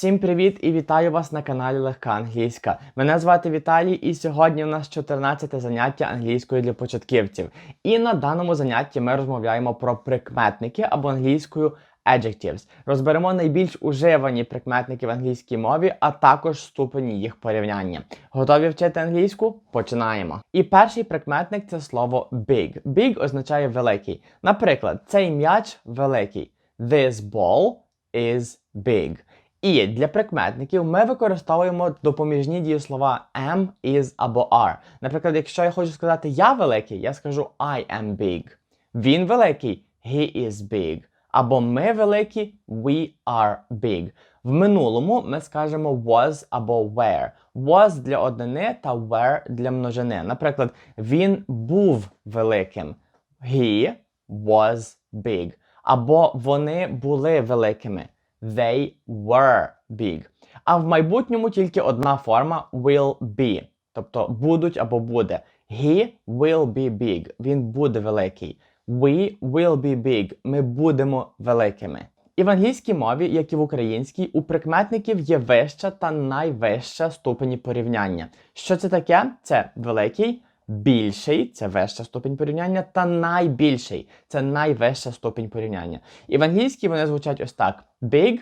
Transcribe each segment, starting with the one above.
Всім привіт і вітаю вас на каналі Легка Англійська. Мене звати Віталій, і сьогодні у нас 14 заняття англійської для початківців. І на даному занятті ми розмовляємо про прикметники або англійською adjectives. Розберемо найбільш уживані прикметники в англійській мові, а також ступені їх порівняння. Готові вчити англійську? Починаємо. І перший прикметник це слово big. Big означає великий. Наприклад, цей м'яч великий. This ball is big. І для прикметників ми використовуємо допоміжні дієслова am, is або are. Наприклад, якщо я хочу сказати я великий, я скажу I am big. Він великий, he is big. Або ми великі, we are big. В минулому ми скажемо was або were. Was для однини та were для множини. Наприклад, він був великим. He was big. Або вони були великими. They were big. А в майбутньому тільки одна форма will be. Тобто будуть або буде. He will be big. Він буде великий. We will be big. Ми будемо великими. І в англійській мові, як і в українській, у прикметників є вища та найвища ступені порівняння. Що це таке? Це великий, більший це вища ступень порівняння, та найбільший це найвища ступень порівняння. І в англійській вони звучать ось так: big,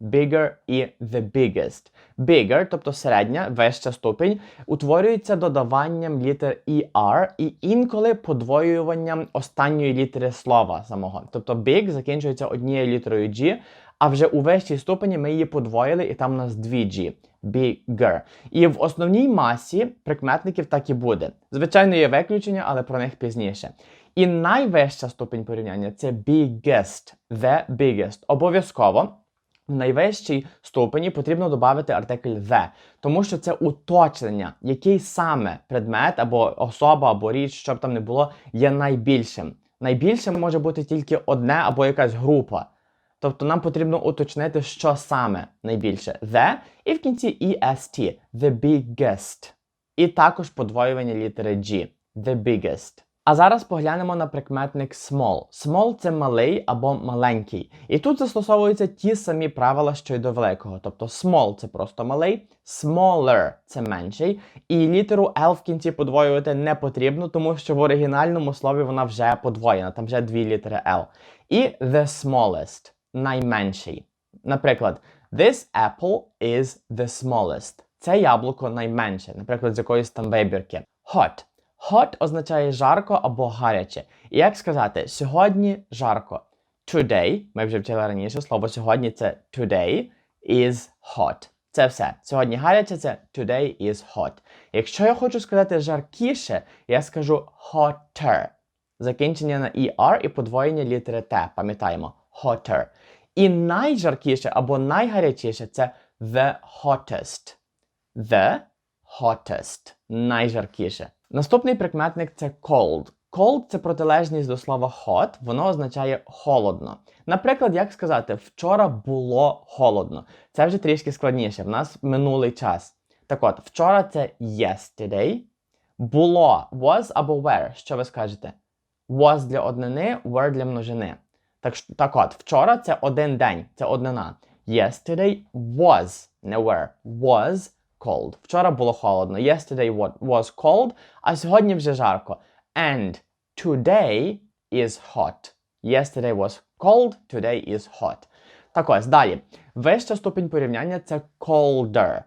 bigger і the biggest. Bigger, тобто середня, вища ступень, утворюється додаванням літер ER і інколи подвоюванням останньої літери слова самого. Тобто big закінчується однією літерою G, а вже у вищій ступені ми її подвоїли, і там у нас дві G. Bigger. І в основній масі прикметників так і буде. Звичайно, є виключення, але про них пізніше. І найвища ступень порівняння це biggest, the biggest. Обов'язково в найвищій ступені потрібно додати артикль the, тому що це уточнення, який саме предмет або особа, або річ, що б там не було, є найбільшим. Найбільшим може бути тільки одне або якась група. Тобто нам потрібно уточнити, що саме найбільше the, і в кінці est, the biggest. І також подвоювання літери G, the biggest. А зараз поглянемо на прикметник small. Small це малий або маленький. І тут застосовуються ті самі правила, що й до великого. Тобто small це просто малий, smaller це менший. І літеру L в кінці подвоювати не потрібно, тому що в оригінальному слові вона вже подвоєна, там вже дві літери L. І the smallest найменший. Наприклад, this apple is the smallest. Це яблуко найменше, наприклад, з якоїсь там вибірки. Hot. Hot означає жарко або гаряче. І як сказати, сьогодні жарко. Today, ми вже вчили раніше, слово сьогодні це today is hot. Це все. Сьогодні гаряче це today is hot. Якщо я хочу сказати жаркіше, я скажу hotter. Закінчення на ER і подвоєння літери Т, пам'ятаємо, hotter. І найжаркіше або найгарячіше це the hottest. The hottest. Найжаркіше. Наступний прикметник це cold. Cold це протилежність до слова hot, воно означає холодно. Наприклад, як сказати, вчора було холодно. Це вже трішки складніше. В нас минулий час. Так от, вчора це yesterday. Було was або were. Що ви скажете? Was для однини, were для множини. Так, так от, вчора це один день, це однина. Yesterday was, не were, was cold. Вчора було холодно. Yesterday was cold, а сьогодні вже жарко. And today is hot. Yesterday was cold, today is hot. Так ось, далі. Вища ступінь порівняння це colder.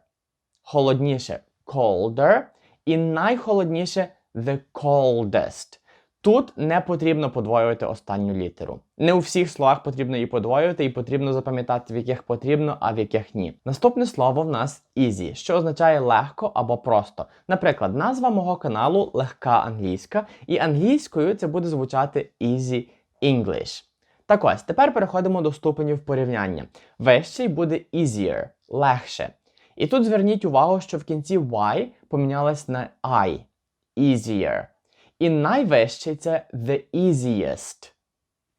Холодніше colder. І найхолодніше the coldest. Тут не потрібно подвоювати останню літеру. Не у всіх словах потрібно її подвоювати, і потрібно запам'ятати, в яких потрібно, а в яких ні. Наступне слово в нас easy, що означає легко або просто. Наприклад, назва мого каналу легка англійська, і англійською це буде звучати easy English. Так ось, тепер переходимо до ступенів порівняння. Вищий буде easier, легше. І тут зверніть увагу, що в кінці Y помінялось на I. Easier. І найвищий це the easiest.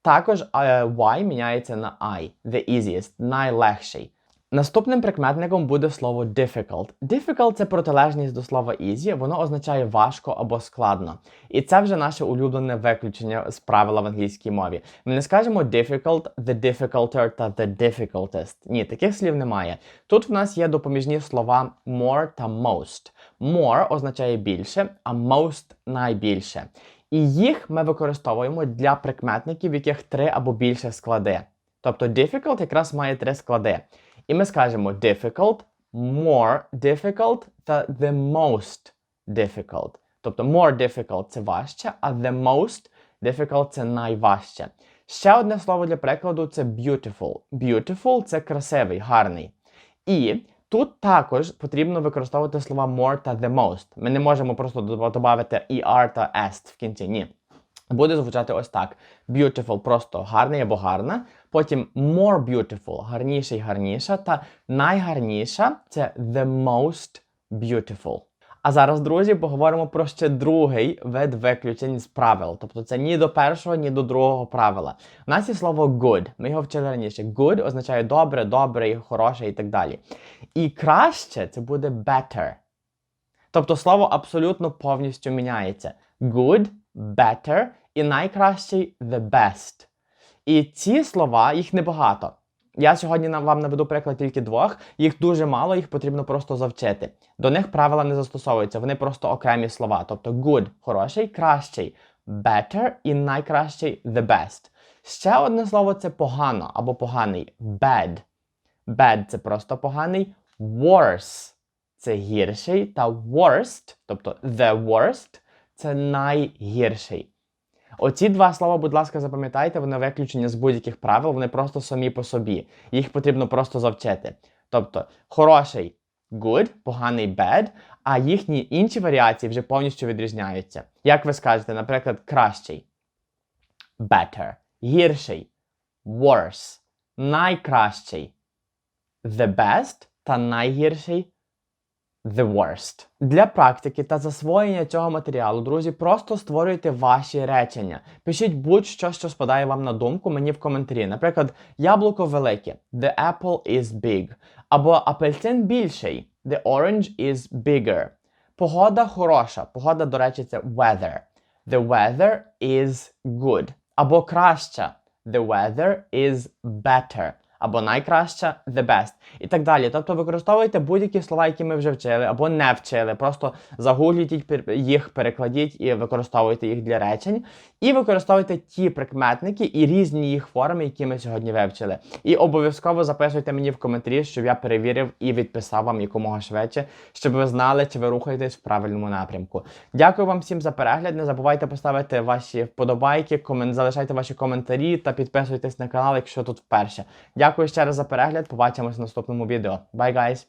Також uh, Y міняється на I. The easiest, найлегший. Наступним прикметником буде слово difficult. Difficult – це протилежність до слова easy, воно означає важко або складно. І це вже наше улюблене виключення з правила в англійській мові. Ми не скажемо difficult, the difficulter та the difficultest. Ні, таких слів немає. Тут в нас є допоміжні слова more та most. More означає більше, а most найбільше. І їх ми використовуємо для прикметників, в яких три або більше склади. Тобто difficult якраз має три склади. І ми скажемо difficult, more difficult та the most difficult. Тобто more difficult це важче, а the most difficult це найважче. Ще одне слово для прикладу це beautiful. Beautiful це красивий, гарний. І тут також потрібно використовувати слова more та the most. Ми не можемо просто додати er та est в кінці. Ні. Буде звучати ось так: beautiful просто гарний або гарна. Потім more beautiful, гарніший, гарніша. Та найгарніша це the most beautiful. А зараз, друзі, поговоримо про ще другий вид виключень з правил. Тобто це ні до першого, ні до другого правила. У нас є слово good. Ми його вчили раніше. Good означає добре, добрий, хороший і так далі. І краще це буде better. Тобто слово абсолютно повністю міняється. Good, better і найкращий the best. І ці слова, їх небагато. Я сьогодні вам наведу приклад тільки двох, їх дуже мало, їх потрібно просто завчити. До них правила не застосовуються, вони просто окремі слова. Тобто good хороший, кращий, better і найкращий the best. Ще одне слово це погано або поганий bad. Bad це просто поганий, worse це гірший, та worst, тобто the worst це найгірший. Оці два слова, будь ласка, запам'ятайте, вони виключені з будь-яких правил, вони просто самі по собі. Їх потрібно просто завчити. Тобто, хороший good, поганий bad, а їхні інші варіації вже повністю відрізняються. Як ви скажете, наприклад, кращий better, гірший worse, найкращий the best та найгірший the worst. Для практики та засвоєння цього матеріалу, друзі, просто створюйте ваші речення. Пишіть будь-що, що спадає вам на думку мені в коментарі. Наприклад, яблуко велике. The apple is big. Або апельсин більший. The orange is bigger. Погода хороша. Погода, до речі, це weather. The weather is good. Або краща. The weather is better. Або найкраща the best. І так далі. Тобто використовуйте будь-які слова, які ми вже вчили, або не вчили. Просто загугліть їх, перекладіть і використовуйте їх для речень. І використовуйте ті прикметники і різні їх форми, які ми сьогодні вивчили. І обов'язково записуйте мені в коментарі, щоб я перевірив і відписав вам якомога швидше, щоб ви знали, чи ви рухаєтесь в правильному напрямку. Дякую вам всім за перегляд. Не забувайте поставити ваші вподобайки, залишайте ваші коментарі та підписуйтесь на канал, якщо тут вперше. Дякую ще раз за перегляд. Побачимось в наступному відео. Bye, guys!